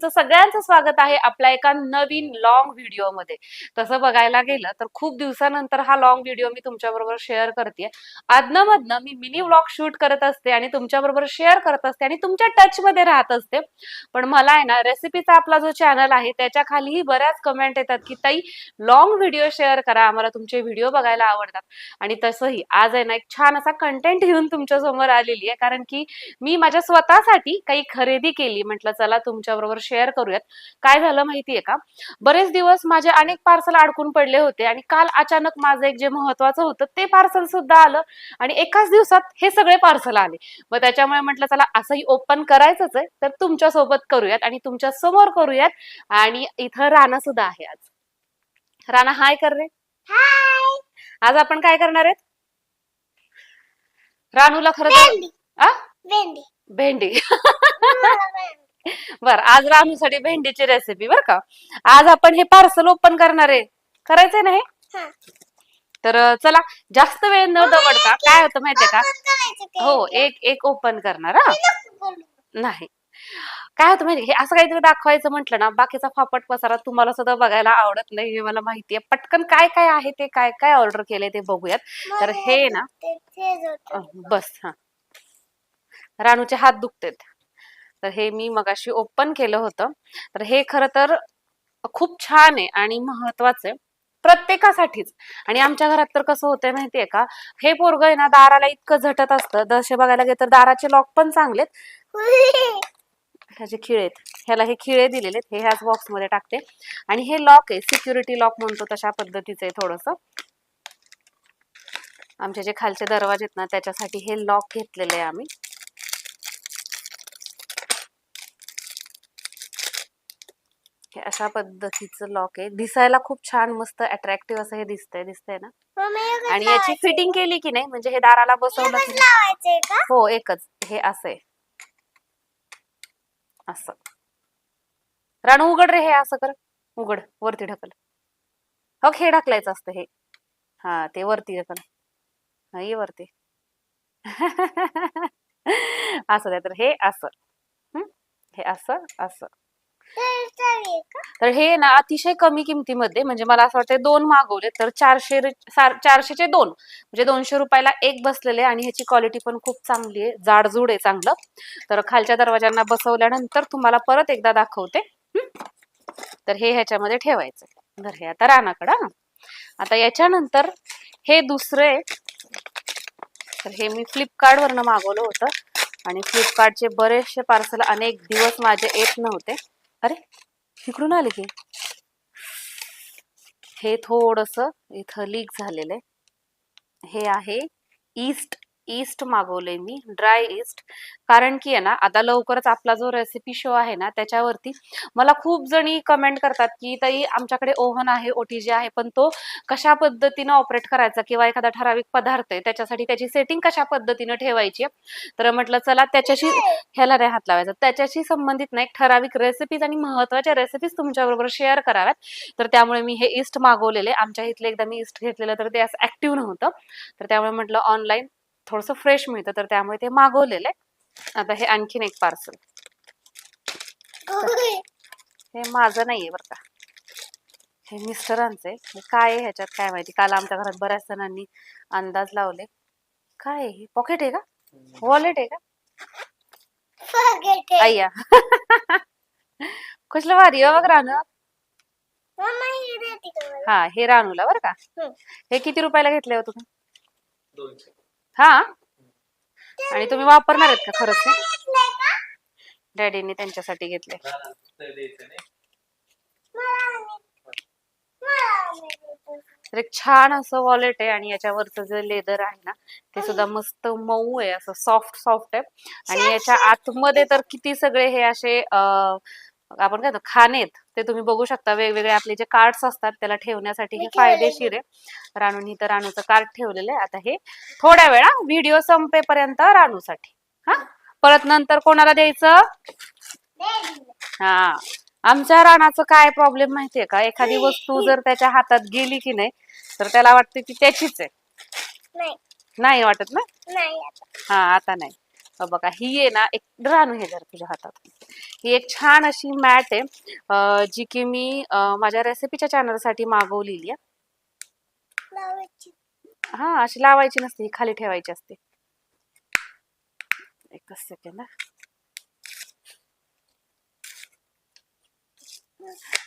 तुमचं सगळ्यांचं स्वागत आहे आपल्या एका नवीन लॉंग व्हिडिओमध्ये तसं बघायला गेलं तर खूप दिवसानंतर हा लॉंग व्हिडिओ मी तुमच्या बरोबर शेअर करते आदनमधनं मी मिनी व्लॉग शूट करत असते आणि तुमच्या बरोबर शेअर करत असते आणि तुमच्या टच मध्ये राहत असते. पण मला आहे ना रेसिपीचा आपला जो चॅनल आहे त्याच्या खालीही बऱ्याच कमेंट येतात की ताई लॉंग व्हिडिओ शेअर करा आम्हाला तुमचे व्हिडिओ बघायला आवडतात. आणि तसंही आज आहे ना एक छान असा कंटेंट घेऊन तुमच्यासमोर आलेली आहे. कारण की मी माझ्या स्वतःसाठी काही खरेदी केली. म्हटलं चला तुमच्या बरोबर शेअर करूयात. काय झालं माहितीये का? बरेच दिवस माझे अनेक पार्सल अडकून पडले होते आणि काल अचानक माझं एक जे महत्वाचं होतं ते पार्सल सुद्धा आलं आणि एकाच दिवसात हे सगळे पार्सल आले. मग त्याच्यामुळे म्हटलं चला असंही ओपन करायचंच आहे तर तुमच्यासोबत करूयात आणि तुमच्यासमोर करूयात. आणि इथं राणा सुद्धा आहे आज. राणा हाय कर रे. हाय आज आपण काय करणार आहेत? राणूला खरं तर भेंडी. आ? भेंडी. भेंडी. मला भेंडी. बर आज रानूसाठी भेंडीची रेसिपी बर का? आज आपण हे पार्सल ओपन करणार आहे. करायचंय ना हे? हा. तर चला जास्त वेळ न दवडता काय होतं माहितीये का. हो एक एक ओपन करणार हा. नाही. काय होतं माहिती हे असं काहीतरी दाखवायचं म्हटलं ना बाकीचा फापट पसारा तुम्हाला सुद्धा बघायला आवडत नाही हे मला माहितीये पटकन काय काय आहे ते काय काय ऑर्डर केले ते बघूयात. तर हे ना बस हा. रानूचे हात दुखतेत. तर हे मी मगाशी ओपन केलं होतं. तर हे खरं तर खूप छान आहे आणि महत्वाचं आहे. प्रत्येकासाठीच. आणि आमच्या घरात तर कसं होतंय माहितीये का? हे पोरग आहे ना दाराला इतकं झटत असतं. जसे बघायला गेलं तर दाराचे लॉक पण चांगलेत ह्याचे खिळे आहेत ह्याला हे खिळे दिलेले आहेत. हे ह्याच बॉक्समध्ये टाकते. आणि हे लॉक आहे. सिक्युरिटी लॉक म्हणतो तशा पद्धतीचं आहे थोडस. आमचे जे खालचे दरवाजे आहेत ना त्याच्यासाठी हे लॉक घेतलेले आहे आम्ही. हे अशा पद्धतीचं लॉक आहे. दिसायला खूप छान मस्त अट्रॅक्टिव्ह असं हे दिसतंय दिसतंय ना? आणि याची. फिटिंग केली की नाही? म्हणजे हे दाराला बसवलं की का? हो एकच. हे असं आहे. असं. राणू उघड रे हे असं कर. उघड वरती ढकल. हो हे ढकलायचं असतं हे. हा ते वरती ढकल. हा ये वरती. असं द्या तर. हे असं. हं? हे असं असं. तर हे ना अतिशय कमी किमतीमध्ये म्हणजे मला असं वाटतं दोन मागवले तर चारशे चारशेचे दोन. म्हणजे दोनशे रुपयाला एक बसलेले आणि ह्याची क्वालिटी पण खूप चांगली आहे जाडजूड आहे चांगलं. तर खालच्या दरवाज्यांना बसवल्यानंतर तुम्हाला परत एकदा दाखवते. तर हे ह्याच्यामध्ये ठेवायचं तर हे आता रानाकडं आता याच्यानंतर हे दुसरे तर हे मी फ्लिपकार्ट वरनं मागवलं होतं. आणि फ्लिपकार्टचे बरेचसे पार्सल अनेक दिवस माझे येत नव्हते. अरे तिकडून आले की. हे थोडस इथं लीक झालेलं आहे. हे आहे ईस्ट ईस्ट मागवलंय मी ड्राय ईस्ट कारण की आहे ना आता लवकरच आपला जो रेसिपी शो आहे ना त्याच्यावरती मला खूप जणी कमेंट करतात की ताई आमच्याकडे ओव्हन आहे ओटीजी आहे पण तो कशा पद्धतीनं ऑपरेट करायचा किंवा एखादा ठराविक पदार्थ आहे त्याच्यासाठी त्याची सेटिंग कशा पद्धतीनं ठेवायची आहे. तर म्हटलं चला त्याच्याशी ह्याला नाही हात लावायचा. त्याच्याशी संबंधित ना एक ठराविक रेसिपीज आणि महत्त्वाच्या रेसिपीज तुमच्याबरोबर शेअर कराव्यात. तर त्यामुळे मी हे ईस्ट मागवलेले. आमच्या इथले एकदा मी ईस्ट घेतलेलं तर ते असं ऍक्टिव्ह नव्हतं. तर त्यामुळे म्हटलं ऑनलाईन थोडंसं फ्रेश मिळतं तर त्यामुळे ते मागवलेलं आहे. आता हे आणखीन एक पार्सल हे माझं नाहीये बरं का. हे मिस्टरांचं आहे. हे काय आहे ह्याच्यात काय माहिती? काल आमच्या घरात बऱ्याच जणांनी अंदाज लावले. काय आहे? पॉकेट आहे का? वॉलेट आहे का. अय्या कसलं भारी आहे बघ रानू. ही? हा हे रानूला बरं का. हं. हे किती रुपयाला घेतले हो तुम्ही? हा? आणि तुम्ही वापरणार आहेत का खरंच डॅडीने त्यांच्यासाठी घेतले. तर एक छान असं वॉलेट आहे आणि याच्यावरचं जे लेदर आहे ना ते सुद्धा मस्त मऊ आहे असं सॉफ्ट सॉफ्ट आहे. आणि याच्या आतमध्ये तर किती सगळे हे असे अं, आपण काय आहेत ते तुम्ही बघू शकता वेगवेगळे आपले जे कार्ड्स असतात त्याला ठेवण्यासाठी हे. फायदेशीर आहे. राणूनी तर राणूचं कार्ड ठेवलेलं आहे. आता हे थोड्या वेळा व्हिडिओ संपेपर्यंत राणूसाठी हा? परत नंतर कोणाला द्यायचं. हा. आमच्या रानाचं काय प्रॉब्लेम माहितीये का? एखादी वस्तू जर त्याच्या हातात गेली की नाही तर त्याला वाटते की त्याचीच आहे. नाही. वाटत ना? हा आता नाही. बघा ही आहे ना एक रानू हे जर तुझ्या हातात. ही एक छान अशी मॅट आहे जी की मी माझ्या रेसिपीच्या चॅनलसाठी मागवलेली आहे. हा अशी लावायची नसते ही खाली ठेवायची असते. एकच सेकंड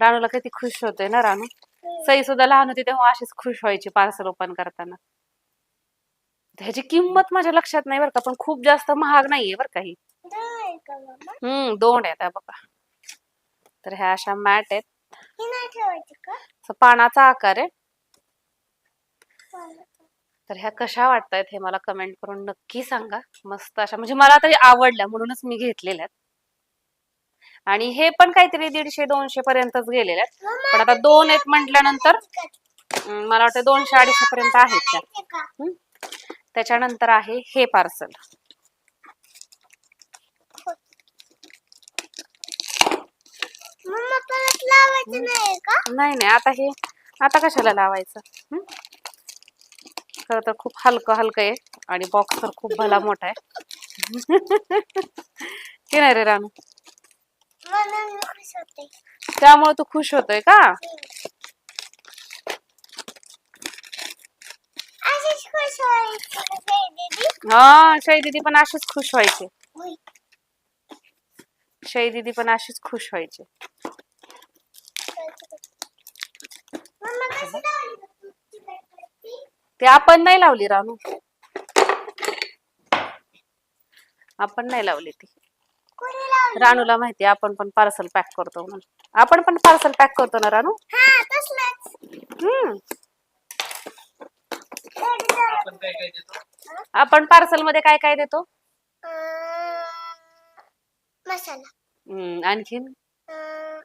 रानूला किती खुश होते ना रानू? सई सुद्धा लहान होती तेव्हा अशीच खुश व्हायची पार्सल ओपन करताना. ह्याची किंमत माझ्या लक्षात नाही बरं का पण खूप जास्त महाग नाहीये बरं का ही. हम्म दोन आहेत बघा. तर ह्या अशा मॅट आहेत. असं पानाचा आकार आहे. तर ह्या कशा वाटतायत हे मला कमेंट करून नक्की सांगा. मस्त अशा म्हणजे मला तरी आवडल्या म्हणूनच मी घेतलेल्या आणि हे पण काहीतरी दीडशे दोनशे पर्यंतच गेलेले आहेत. मम्मा, पण आता दोन आहेत म्हटल्यानंतर मला वाटतं दोनशे अडीचशे पर्यंत आहेत त्या. त्याच्यानंतर आहे हे पार्सल नाही नाही नाही आता हे आता कशाला लावायचं? हं? खरं तर खूप हलकं हलकं आहे आणि बॉक्स तर खूप भला मोठा आहे. की नाही रे रानू. त्यामुळे तू खुश होतोय का अशीच खुश व्हायची का काय दीदी हा शै दीदी पण अशीच खुश व्हायचे. उई, शै दीदी पण अशीच खुश व्हायचे. मम्मा कशी लावली गं तू आपण नाही लावली रानू. आपण नाही लावली ती. कोणी लावली? रानूला माहिती आपण पण पार्सल पॅक करतो म्हणून. आपण पण पार्सल पॅक करतो ना रानू? हा हम्म. आपण पार्सलमध्ये काय काय देतो? मसाला. हम्म, आणखीन? अं,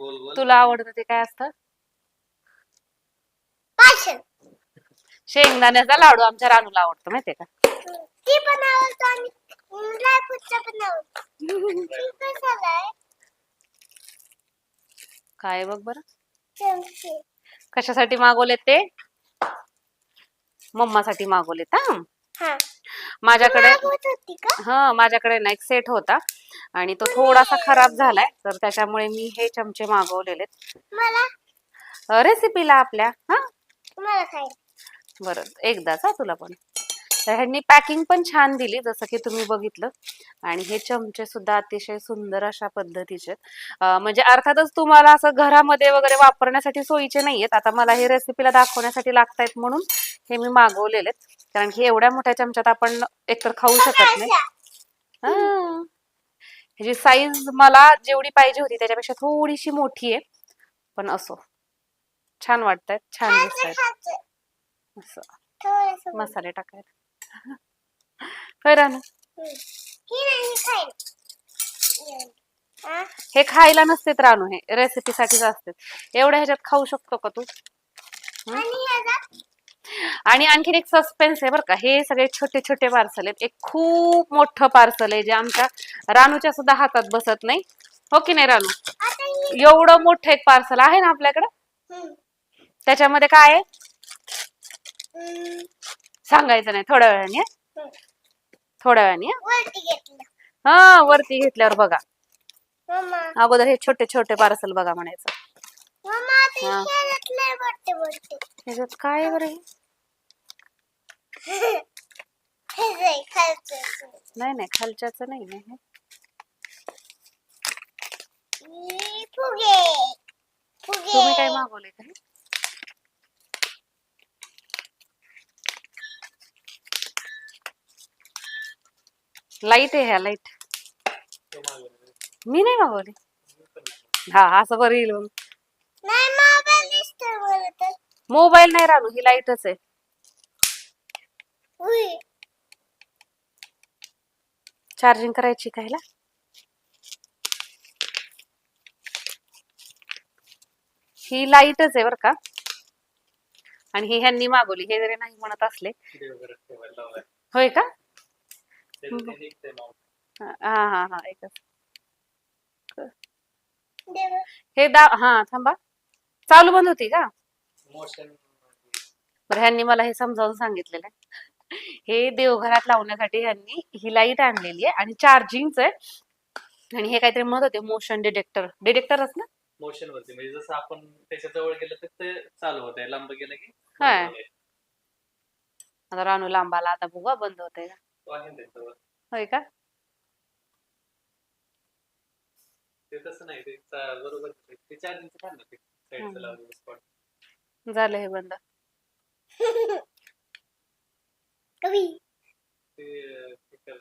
गोल गोल. तुला आवडतं ते काय असतं? शेंगदाण्याचा लाडू आमच्या रानूला आवडतो माहितीये का? ती पण आवडतो आणि ड्रायफ्रूटचा पण आवडतो. ती कशाला आहे. काय बघ बरं. चमचे. कशासाठी मागवले ते? मम्मासाठी मागवलेत हा. हा. माझ्याकडे मागवत होती का? हा माझ्याकडे ना एक सेट होता आणि तो थोडासा खराब झालाय तर त्याच्यामुळे मी हे चमचे मागवलेले मला? रेसिपीला आपल्या हा? मला बरं एकदाच हा तुला पण. तर ह्यांनी पॅकिंग पण छान दिली जसं की तुम्ही बघितलं. आणि हे चमचे सुद्धा अतिशय सुंदर अशा पद्धतीचे आहेत. म्हणजे अर्थातच तुम्हाला असं घरामध्ये वगैरे वापरण्यासाठी सोयीचे नाहीयेत. आता मला हे रेसिपीला दाखवण्यासाठी लागतायत म्हणून हे मी मागवलेले आहेत कारण की एवढ्या मोठ्या चमच्यात आपण एकतर खाऊ शकत नाही. हा. ह्याची साईज मला जेवढी पाहिजे होती त्याच्यापेक्षा थोडीशी मोठी आहे. पण असो. छान वाटतायत छान खायचं, दिसतायत खायचं. असं. मसाले टाकायला. हम्म. ही नाही खायला. नसतेत रानू हे. रेसिपीसाठीच असते एवढ्या ह्याच्यात खाऊ शकतो का तू? आणि आणखीन एक सस्पेन्स आहे बरं का. हे सगळे छोटे छोटे पार्सल आहेत. एक खूप मोठं पार्सल आहे जे आमच्या रानूच्या सुद्धा हातात बसत नाही. हो की नाही रानू? एवढं मोठं एक पार्सल आहे ना आपल्याकडे. त्याच्यामध्ये काय आहे. सांगायचं नाही. थोड्या वेळाने हं? थोड्या वेळाने हं? वरती घेतलं. हा वरती घेतल्यावर बघा. अगोदर हे छोटे छोटे पार्सल बघा म्हणायचं. मम्मा आता नाही नाही खालच्याच नाही ना हे. तुम्ही काय मागवले का लाइट आहे ह्या लाइट. मी नाही मागवली. हा असं बरं येईल मग. मोबाईल नाही राहू ही लाईटच आहे. चार्जिंग करायची का ह्याला? ही लाईटच आहे बरं का. आणि ही ह्यांनी मागवली हे जरी नाही म्हणत असले. होय का. हा हा हा हे दा हा थांबा. चालू बंद होती का? बरं ह्यांनी मला हे समजावून सांगितलेलं आहे. हे देवघरात लावण्यासाठी यांनी ही लाइट आणलेली आहे आणि चार्जिंगच आहे आणि हे काहीतरी म्हणत होते मोशन डिटेक्टर डिटेक्टरच ना? मोशन वरती. म्हणजे जसं आपण त्याच्याजवळ गेलं तर ते चालू होत आहे लांब गेलं की हा. आता रानू लांबाला आता बघा बंद होतंय का तो आहे ना त्याच्यावर. होय का? ते तसं नाही ते बरोबर. ते झालं हे बंद. कवी.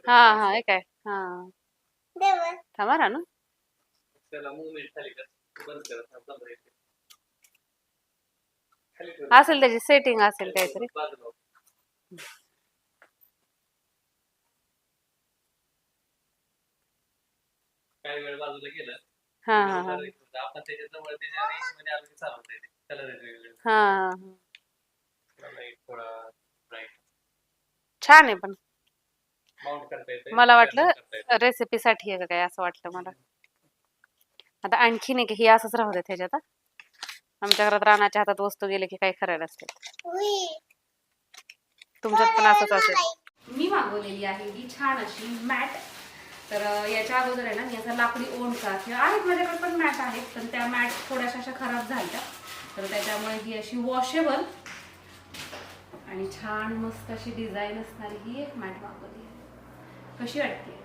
हा हा हे काय? हा. देवर थांबा रानू. त्याला मुवमेंट खाली कर. बंद करत हा, बंद राहते. खाली ठेव. असेल त्याची सेटिंग असेल काहीतरी. काही वेळ बाजूला गेलं. हा हा हा. तर आपण त्याच्याजवळ त्याच्या रेंजमध्ये आलो की हा हा, हा. थोडा छान आहे पण. माउंट करता येते मला वाटलं करता येते. रेसिपी साठी आहे का काय असं वाटलं मला. आता आणखीन एक हे असंच राहू दे त्याच्यात हा. आमच्या घरात रानाच्या हातात वस्तू गेले की काही खरं नसते. तुमच्यात पण असंच असेल. मी मागवलेली आहे ही छान अशी मॅट. तर अं, याच्या अगोदर आहे ना मी असा लाकडी ओंडचा किंवा आहेत माझ्याकडे पण मॅट आहेत पण त्या मॅट थोड्याशा अशा खराब झाल्या तर त्याच्यामुळे ही अशी वॉशेबल आणि छान मस्त अशी डिझाईन असणारी ही एक मॅट मागवली आहे. कशी वाटते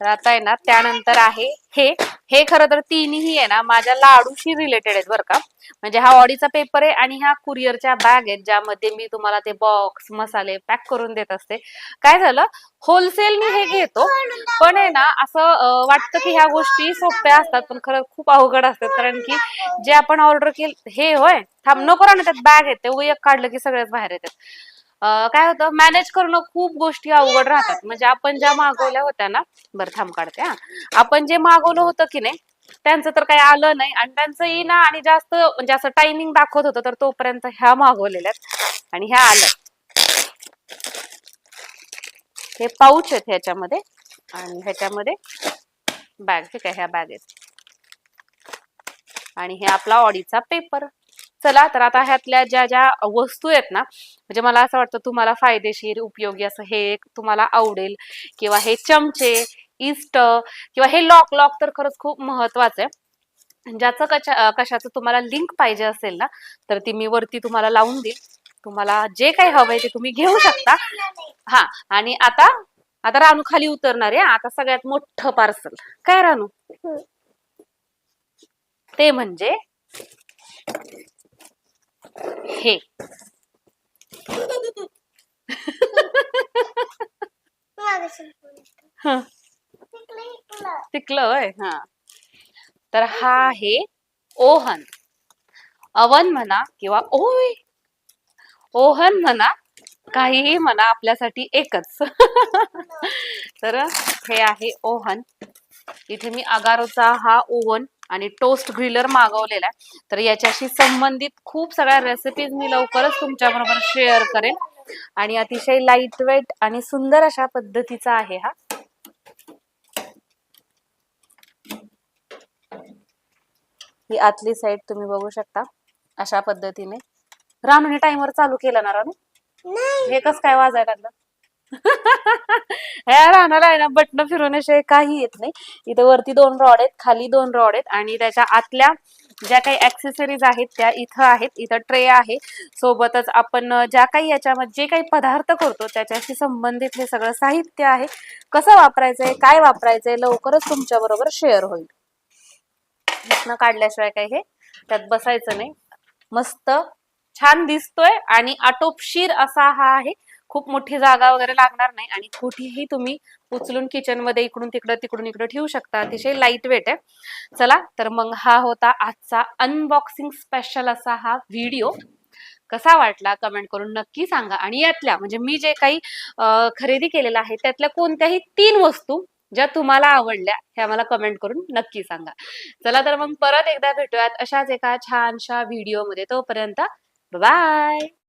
तर आता आहे ना त्यानंतर आहे हे हे खरं तर तिन्ही आहे ना माझ्या लाडूशी रिलेटेड आहेत बरं का. म्हणजे हा ऑडीचा पेपर आहे आणि ह्या कुरिअरच्या बॅग आहेत ज्यामध्ये मी तुम्हाला ते बॉक्स मसाले पॅक करून देत असते. काय झालं? होलसेल मी हे घेतो पण आहे ना असं वाटतं की ह्या गोष्टी सोप्या असतात पण खरं खूप अवघड असतात. कारण की जे आपण ऑर्डर केलं हे होय थांब नको ना त्यात बॅग आहेत ते एक काढलं की सगळ्याच बाहेर येतात. काय होतं मॅनेज करणं खूप गोष्टी अवघड राहतात. म्हणजे आपण ज्या मागवल्या होत्या ना बरं थांब काढते हा. आपण जे मागवलं होतं की नाही त्यांचं तर काही आलं नाही आणि त्यांचं येईना आणि जास्त म्हणजे असं टायमिंग दाखवत होतं तर तोपर्यंत ह्या मागवलेल्या आहेत आणि ह्या आल्या हे पाऊच आहेत ह्याच्यामध्ये आणि ह्याच्यामध्ये बॅग ठीक आहे ह्या बॅग आहेत. आणि हे आपला ऑडीचा पेपर. चला तर आता ह्यातल्या ज्या ज्या वस्तू आहेत ना म्हणजे मला असं वाटतं तुम्हाला फायदेशीर उपयोगी असं हे तुम्हाला आवडेल. किंवा हे चमचे इस्ट किंवा हे लॉक लॉक तर खरंच खूप महत्वाचं आहे. ज्याचं कशा कशाचं तुम्हाला लिंक पाहिजे असेल ना तर ती मी वरती तुम्हाला लावून देईल. तुम्हाला जे काही हवंय ते तुम्ही घेऊ शकता. हा आणि आता आता रानू खाली उतरणार आहे. आता सगळ्यात मोठं पार्सल. काय रानू? ते म्हणजे हे हं, टिकलं होय हा. तर हा आहे ओहन. अवन म्हणा किंवा ओय. ओहन म्हणा काहीही म्हणा आपल्यासाठी एकच. तर हे आहे ओव्हन इथे मी अगारोचा हा ओव्हन आणि टोस्ट ग्रिलर मागवलेला आहे. तर याच्याशी संबंधित खूप सगळ्या रेसिपीज मी लवकरच तुमच्या बरोबर शेअर करेन. आणि अतिशय लाइट वेट आणि सुंदर अशा पद्धतीचा आहे हा. ही आतली साईड तुम्ही बघू शकता अशा पद्धतीने. रानूने टाइमर चालू केला ना रानू? हे कस काय वाजायला लागलं? ह्या रानाला आहे ना बटन फिरवण्याशिवाय काही येत नाही. इथे वरती दोन रॉड आहेत खाली दोन रॉड आहेत आणि त्याच्या आतल्या ज्या काही ऍक्सेसरीज आहेत त्या इथं आहेत. इथं ट्रे आहे. सोबतच आपण ज्या काही याच्यामध्ये जे काही पदार्थ करतो त्याच्याशी संबंधित हे सगळं साहित्य आहे. कसं वापरायचंय काय वापरायचंय लवकरच तुमच्या बरोबर शेअर होईल. काढल्याशिवाय काही हे? त्यात बसायचं नाही. मस्त छान दिसतोय आणि आटोपशीर असा हा आहे. खूप मोठी जागा वगैरे लागणार नाही आणि कुठेही तुम्ही उचलून किचनमध्ये इकडून तिकडं तिकडून इकडं ठेवू शकता. अतिशय लाइट वेट आहे. चला तर मग हा होता आजचा अनबॉक्सिंग स्पेशल असा हा व्हिडिओ कसा वाटला कमेंट करून नक्की सांगा. आणि यातल्या म्हणजे मी जे काही खरेदी केलेलं आहे त्यातल्या कोणत्याही तीन वस्तू ज्या तुम्हाला आवडल्या ह्या मला कमेंट करून नक्की सांगा. चला तर मग परत एकदा भेटूयात अशाच एका छानशा व्हिडिओमध्ये तोपर्यंत बाय